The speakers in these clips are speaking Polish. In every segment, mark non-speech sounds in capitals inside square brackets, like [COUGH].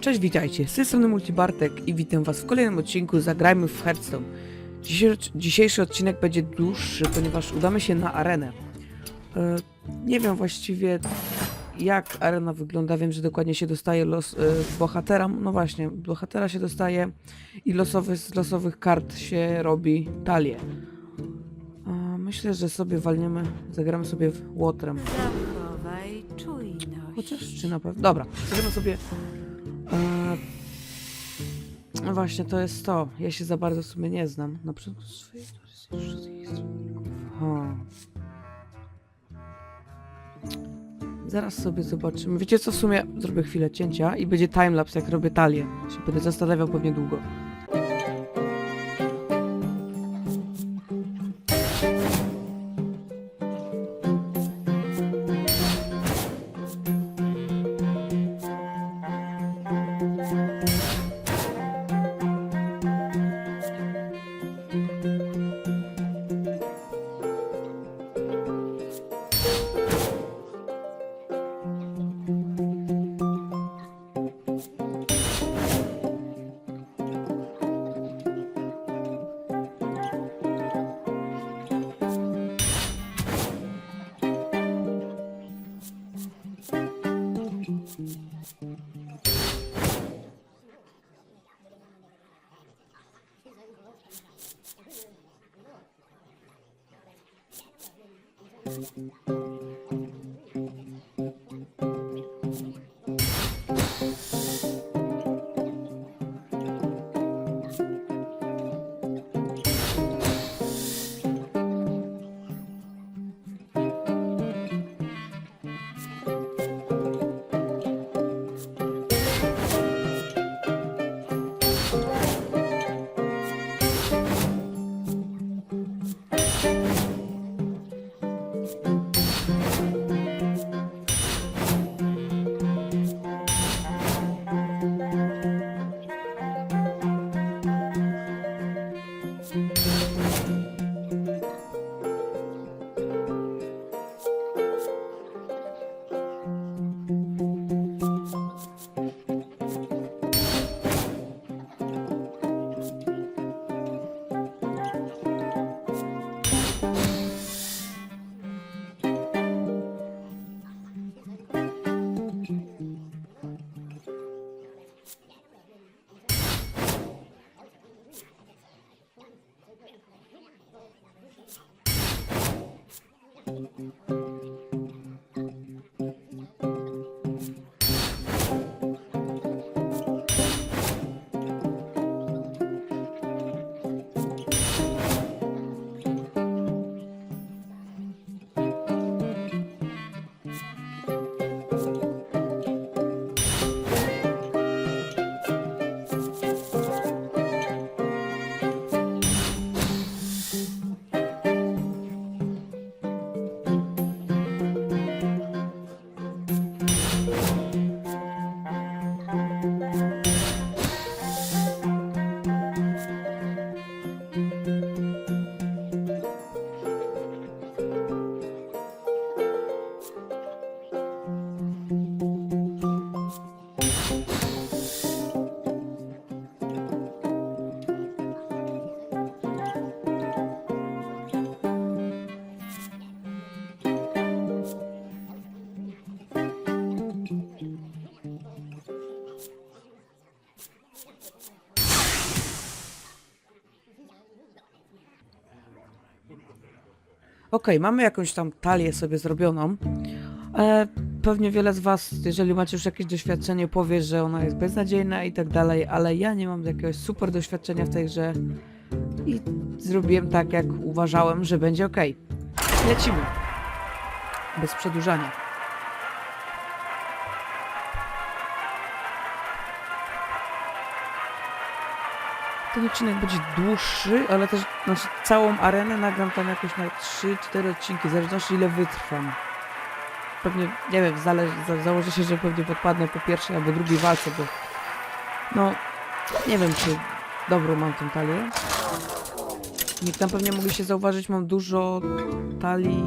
Cześć, witajcie, z tej strony Multibartek i witam was w kolejnym odcinku Zagrajmy w Hearthstone. Dzisiejszy, dzisiejszy odcinek będzie dłuższy, ponieważ udamy się na arenę. E, nie wiem właściwie jak arena wygląda, wiem, że dokładnie się dostaje los e, bohatera, no właśnie, bohatera się dostaje i losowy, z losowych kart się robi talię. E, myślę, że sobie walniemy, zagramy sobie w łotrem. Zachowaj czujność. Chociaż czy na pewno. Dobra, zagramy sobie. No właśnie, to jest to. Ja się za bardzo w sumie nie znam. Na przykład swojej. Zaraz sobie zobaczymy. Wiecie co, w sumie zrobię chwilę cięcia i będzie timelapse, jak robię talię. Się będę zastanawiał pewnie długo. 的。Okej, mamy jakąś tam talię sobie zrobioną. E, pewnie wiele z was, jeżeli macie już jakieś doświadczenie, powie, że ona jest beznadziejna i tak dalej, ale ja nie mam jakiegoś super doświadczenia w tej grze i zrobiłem tak, jak uważałem, że będzie ok. Lecimy. Bez przedłużania. Ten odcinek będzie dłuższy, ale też znaczy, całą arenę nagram tam jakoś na 3-4 odcinki, w zależności ile wytrwam. Pewnie, nie wiem, zależy, za, założę się, że pewnie podpadnę po pierwszej albo drugiej walce, bo no, nie wiem, czy dobrą mam tą talię. Jak tam pewnie mogli się zauważyć, mam dużo talii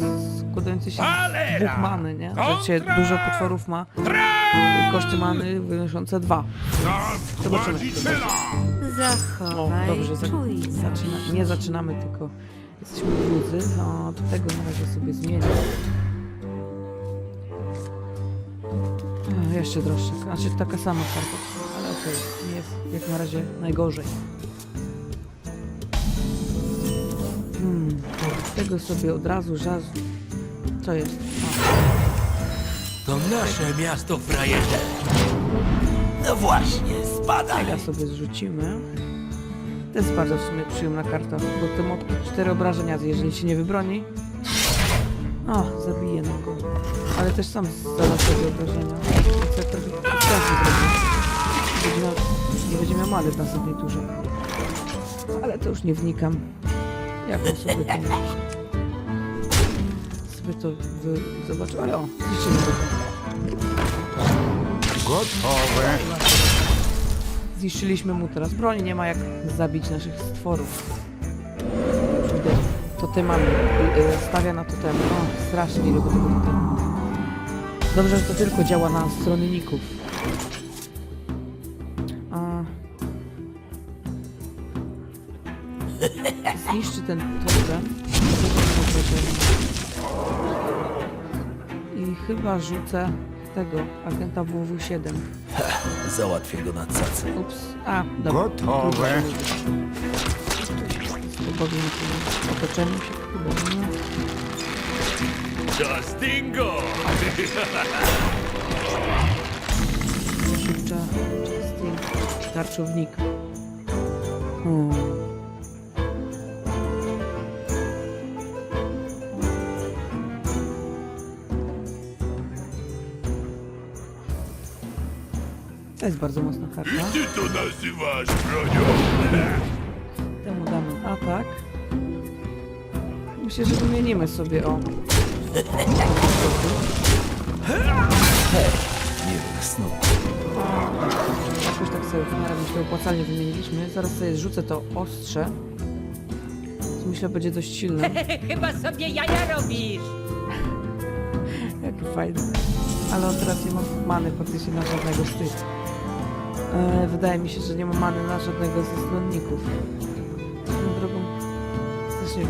e, składających się z dwóch many, nie? Że się dużo potworów ma. Koszty many wynoszące dwa. Zobaczymy. to. O, Zachowaj dobrze, za, czujność. zaczyna, nie zaczynamy, tylko jesteśmy drudzy. No, do tego na razie sobie zmienię. Jeszcze droższa, znaczy taka sama karta, ale okej, nie jest jak na razie najgorzej. Hmm, tego sobie od razu żaz... Co jest? A, To nasze miasto, frajerze. No właśnie, spadaj. Tego sobie zrzucimy. To jest bardzo w sumie przyjemna karta, bo to ma cztery obrażenia, jeżeli się nie wybroni. O, zabije nam go. Ale też sam zada sobie obrażenia. Nie będzie miał many w następnej turze. Ale to już nie wnikam. Jak on sobie to... sobie to wy... zobaczył. Ale o, zniszczymy go. Gotowe. Zniszczyliśmy mu teraz broń, nie ma jak zabić naszych stworów. Totemami. y, y, Stawia na totem. O, strasznie nie lubię tego totemu. Dobrze, że to tylko działa na stronników. A... Zniszczy ten totem. Chyba rzucę tego, agenta WW7. Załatwię go na cacy. Ups. A, dobra. Gotowe. Powiem w otoczeniu się chyba nie. Just dingo! Szybcza. Justin. Tarczownik. Hmm. To jest bardzo mocna karta. Ty to nazywasz bronią? Temu damy atak. Myślę, że wymienimy sobie o. Miłych snów. Jakoś tak sobie w miarę myślę opłacalnie wymieniliśmy. Zaraz sobie zrzucę to ostrze. Co myślę będzie dość silne. [LAUGHS] Chyba sobie jaja robisz. Jaki fajny. Ale on teraz nie ma many faktycznie na żadnego z tych. E, wydaje mi się, że nie ma many na żadnego ze stronników. Swoją drogą strasznie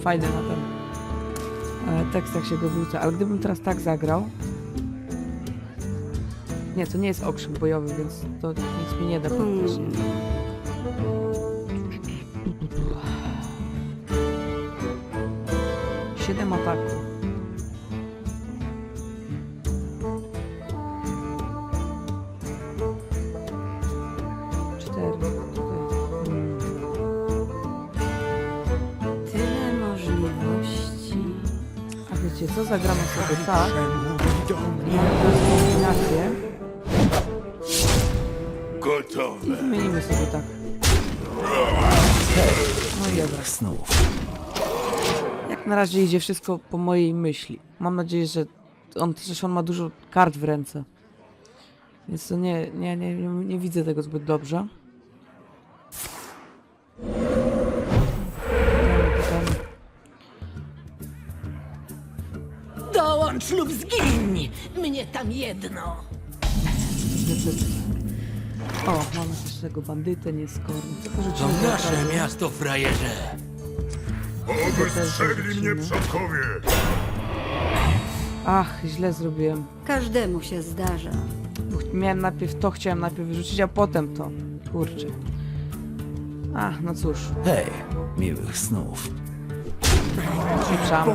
fajny na ten e, tekst, jak się go wrzuca. Ale gdybym teraz tak zagrał... Nie, to nie jest okrzyk bojowy, więc to nic mi nie da faktycznie. Siedem ataków. Co, zagramy sobie tak. Mamy teraz kombinację. Gotowe. I wymienimy sobie tak. No i dobra. Snów. Jak na razie idzie wszystko po mojej myśli. Mam nadzieję, że on też on ma dużo kart w ręce. Więc to nie, nie, nie, nie, nie widzę tego zbyt dobrze. Dołącz lub zgiń! Mnie tam jedno. O, mamy też tego bandytę nieskorny. Co To nasze miasto, frajerze. Oby też strzegli mnie przodkowie. Ach, źle zrobiłem. Każdemu się zdarza. Miałem najpierw to, chciałem najpierw wyrzucić, a potem to. Kurczę. Ach, no cóż. Hej, miłych snów. Przepraszam.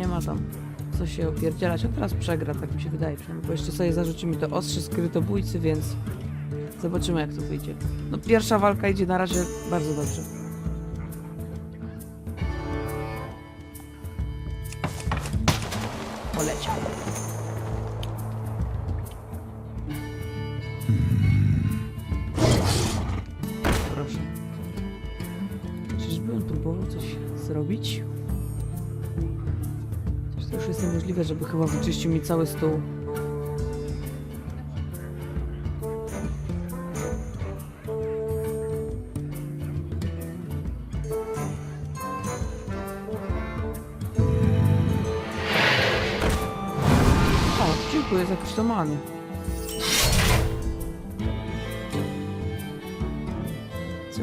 Nie ma tam co się opierdzielać. On teraz przegra, tak mi się wydaje. Przynajmniej, bo jeszcze sobie zarzuci mi to ostrze skrytobójcy, więc zobaczymy jak to wyjdzie. No pierwsza walka idzie na razie bardzo dobrze. Poleciał. Niemożliwe, żeby chyba wyczyścił mi cały stół. Ojejku, jest jakiś to many. Co?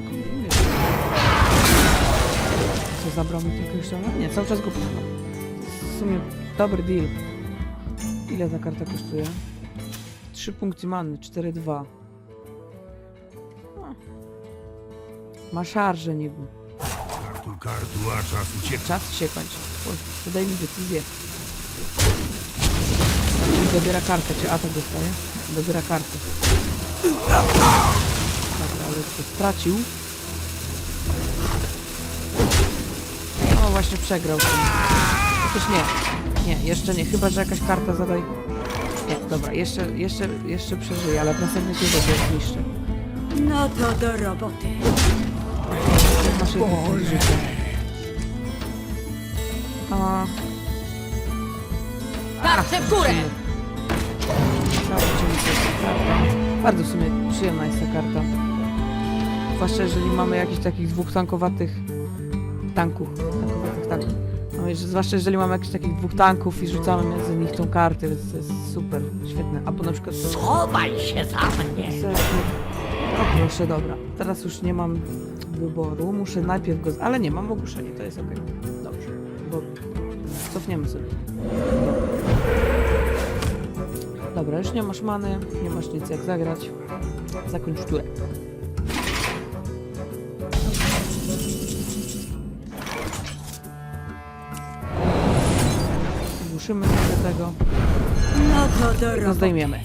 Co, zabrał mi jakiegoś tam? Nie, cały czas go. W sumie dobry deal. Ile ta karta kosztuje? 3 punkty many, 4-2. No. Ma szarże niby. Czas ucieka. Czas się kończy. Oj, Podaj mi decyzję. Dobiera kartę, czy atak dostaje? Dobiera kartę. Dobra, ale to stracił. O, właśnie przegrał. Chociaż nie. Nie, jeszcze nie. Chyba, że jakaś karta zadaj... Nie, dobra, jeszcze, jeszcze, jeszcze przeżyje, ale w następnej turze go zniszczę. No to do roboty. Masz jedno. A... Patrzę w górę! Bardzo w sumie przyjemna jest ta karta. Zwłaszcza jeżeli mamy jakichś takich dwóch tankowatych tanków. Tankowatych tanków. No i że, zwłaszcza jeżeli mamy jakichś takich dwóch tanków i rzucamy między nich tą kartę, więc to jest super, świetne. Albo na przykład... Chowaj się za mnie! O proszę, dobra. Teraz już nie mam wyboru. Muszę najpierw go... z- Ale nie, mam ogłuszenie, to jest okej. Dobrze. Bo cofniemy sobie. Dobra, już nie masz many, nie masz nic jak zagrać. Zakończ turę. Ogłuszymy sobie tego. No to do No roboty. zdejmiemy.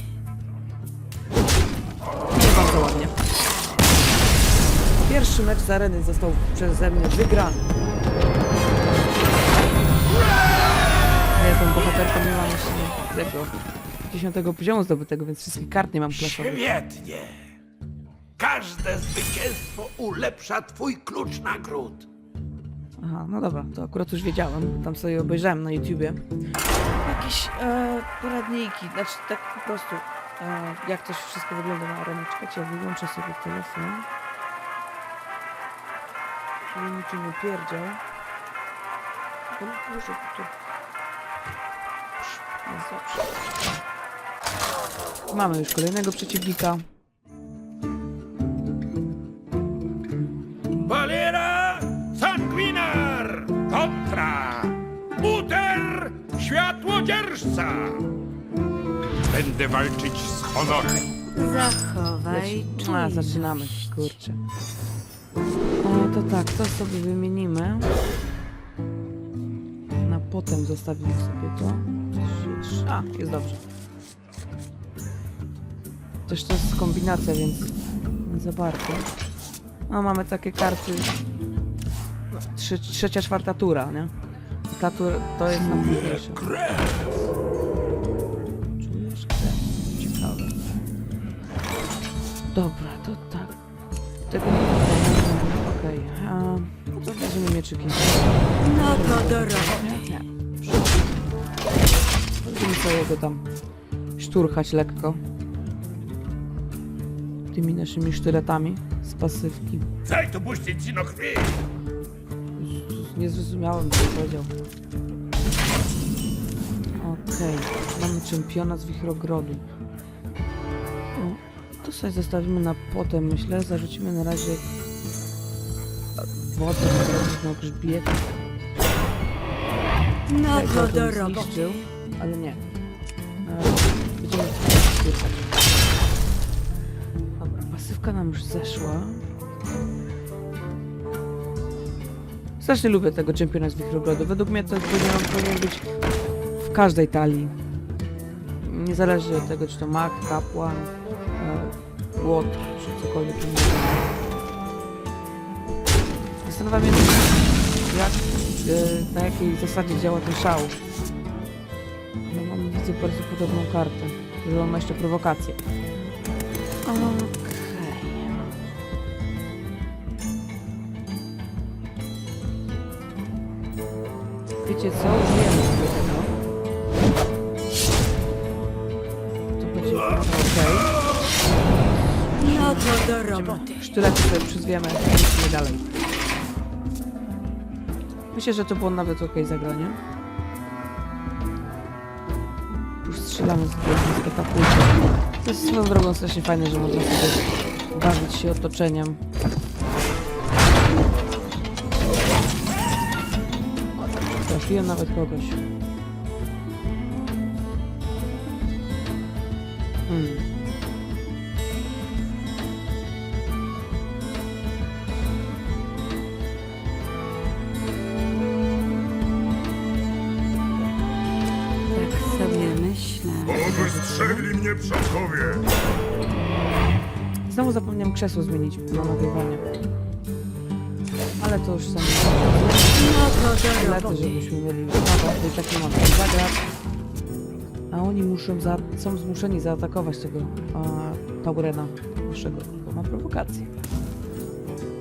Nie bardzo ładnie. Pierwszy mecz z areny został przeze mnie wygrany. Ja tą bohaterką nie mam jeszcze tego dziesiątego poziomu zdobytego, więc wszystkich kart nie mam klasowych. Świetnie! Każde zwycięstwo ulepsza twój klucz nagród. Aha, no dobra, to akurat już wiedziałem. Tam sobie obejrzałem na YouTubie. Jakieś e, poradniki, znaczy tak po prostu e, jak to wszystko wygląda na arenie. Czekajcie, wyłączę sobie telefon. Żeby niczym nie pierdział. Dużo tu. Mamy już kolejnego przeciwnika. Valera Sanguinar kontra Uter Światłodzierżca. Będę walczyć z honorem. Zachowaj. A, czujność. zaczynamy, kurczę. O, to tak, to sobie wymienimy. Na potem zostawimy sobie to. A, jest dobrze. Też to jest kombinacja, więc nie za bardzo. No, mamy takie karty. Trzy, trzecia, czwarta tura, nie? Ta tura to jest na późniejsze. Krew! Czujesz krew? Ciekawe. Dobra, to tak. Tego nie wiem. Okej. a No to mieczyki. No to do roboty. Nie. Będziemy tam szturchać lekko. Tymi naszymi sztyletami z pasywki. Daj tu puścić ci no krwi. Nie zrozumiałem, co powiedział. Okej, mamy czempiona z Wichrogrodu. O, to sobie zostawimy na potem, myślę. Zarzucimy na razie wodę na grzbiet. No to do roboty. ale nie. Razie Będziemy pasywka nam już zeszła. Strasznie lubię tego czempiona z Wichrogrodu. Według mnie to powinien, powinien być w każdej talii. Nie zależy od tego, czy to mag, kapłan, e, łot, czy cokolwiek innego. Zastanawiam się, jak, e, na jakiej zasadzie działa ten szał. No mam, widzę bardzo podobną kartę, że on ma jeszcze prowokację. Okej. Wiecie co? Użyjemy sobie tego. To będzie okej. No to do roboty. Sztylety sobie przyzwiemy i dalej. Myślę, że to było nawet ok zagranie. już strzelamy z, z katapulty. To jest swoją drogą strasznie fajne, że można sobie bawić się otoczeniem. Trafiłem nawet kogoś. Hmm. Tak sobie myślę. Wystrzegli mnie przodkowie. Znowu zapomniałem krzesło zmienić na nagrywanie. Ale to już sami No to żebyśmy mieli naprawdę taki moment zagrać. A oni muszą za, są zmuszeni zaatakować tego a, Taurena naszego, bo ma prowokację.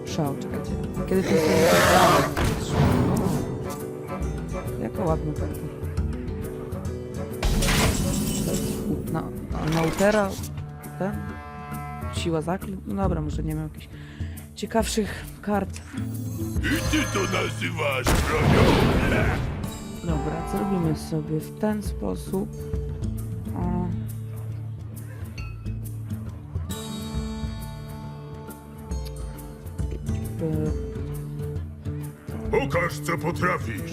Szał, czekajcie. Kiedy to jest Jaka ładna karta. Na, na, na Utera ten? Siła zaklęć? No dobra, może nie wiem jakichś ciekawszych kart. I ty to nazywasz bronią? Dobra, zrobimy sobie w ten sposób. O. E, Pokaż, co potrafisz.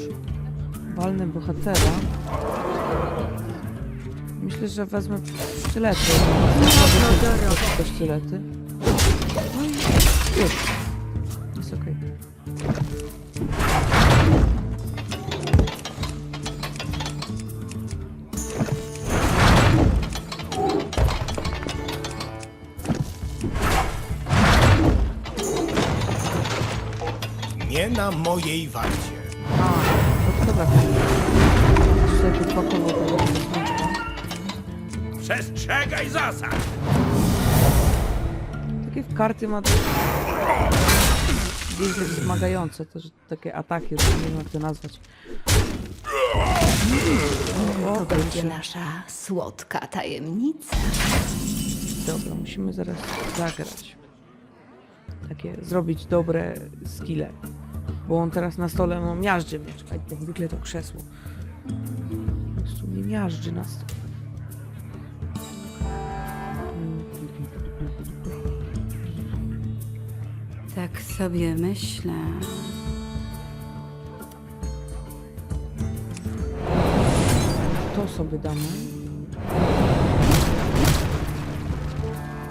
Walny bohatera. Myślę, że wezmę sztylety. Sztylety. Już. Jest okej. Nie na mojej warcie. A, to dobra. Jeszcze sobie pakował tego smaczka. Przestrzegaj zasad. Karty ma więcej wymagające, to że takie ataki, nie wiem jak to nazwać. O, To będzie nasza słodka tajemnica. Dobra, musimy zaraz zagrać. Takie, zrobić dobre skille. Bo on teraz na stole no, miażdży mnie. Czekaj, jak zwykle to krzesło. Po prostu mnie miażdży na stole. Tak sobie myślę. To sobie damy.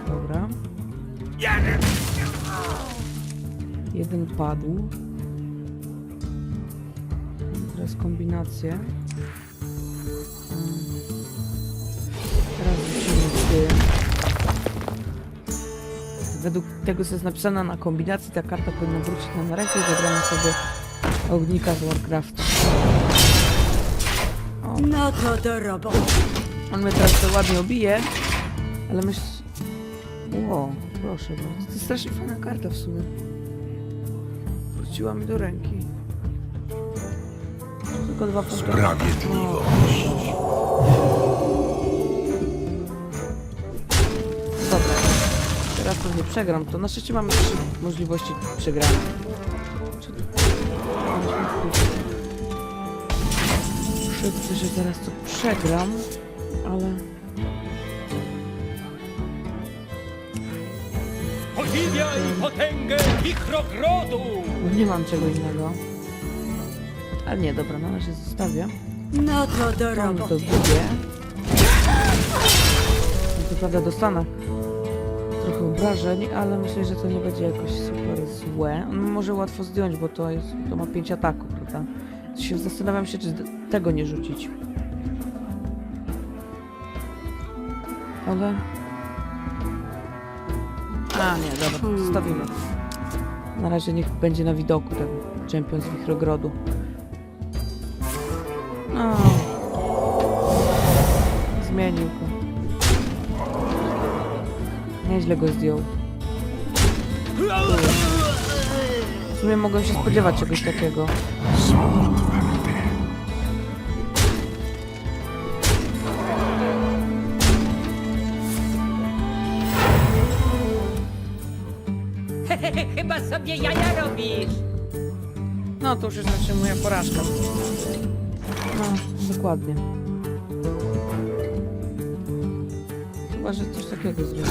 Dobra. Jeden. Padł. Teraz kombinację. Według tego, co jest napisane na kombinacji, ta karta powinna wrócić nam na rękę i zagramy sobie ognika z Warcrafta. No to do roboty. On mnie teraz to ładnie obije, ale myśl... Ło, proszę bardzo. To jest strasznie fajna karta w sumie. Wróciła mi do ręki. Tylko dwa punkty. Sprawiedliwość. Teraz pewnie przegram. To na szczęście mamy trzy możliwości przegrania. Szybko, że teraz to przegram, ale... Podziwiaj potęgę wichrogrodu! No nie mam czego innego. Ale nie, dobra, na razie zostawię. No to do Mam to roboty. zgubię. Co prawda dostanę trochę obrażeń, ale myślę, że to nie będzie jakoś super złe. On może łatwo zdjąć, bo to jest, to ma 5 ataków, prawda? Się zastanawiam się, czy tego nie rzucić. Ale... A, nie, dobra, Hmm. zostawimy. Na razie niech będzie na widoku ten czempion z Wichrogrodu. No. Zmienił go. Nieźle go zdjął. W sumie mogłem się spodziewać czegoś takiego. [LAUGHS] Chyba sobie jaja robisz. No to już jest znaczy moja porażka. No, dokładnie. Chyba, że coś takiego zrobię.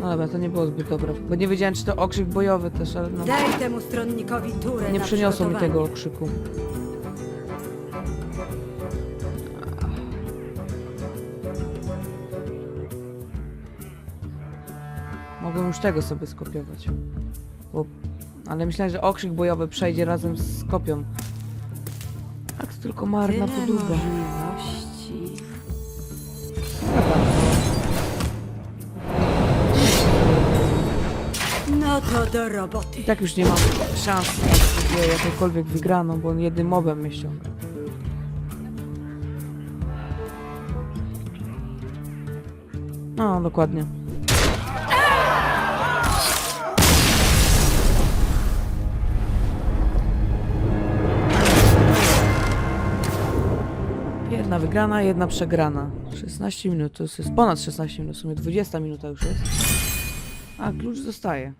No dobra, to nie było zbyt dobre, bo nie wiedziałem, czy to okrzyk bojowy też, ale no, Daj temu stronnikowi turę nie na przyniosło mi przygotowanie. tego okrzyku. Mogłem już tego sobie skopiować. Bo... Ale myślałem, że okrzyk bojowy przejdzie razem z kopią. To tylko marna Tyle możliwości. No to do roboty. I tak już nie mam szans na jakąkolwiek wygraną, bo on jednym mobem mnie ściąga. No, dokładnie. Jedna wygrana, jedna przegrana. 16 minut, to jest ponad 16 minut, w sumie 20 minuta już jest. A klucz zostaje.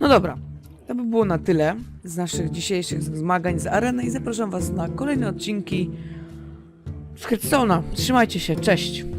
No dobra, to by było na tyle z naszych dzisiejszych zmagań z areny i zapraszam Was na kolejne odcinki z Hearthstone'a. Trzymajcie się, cześć!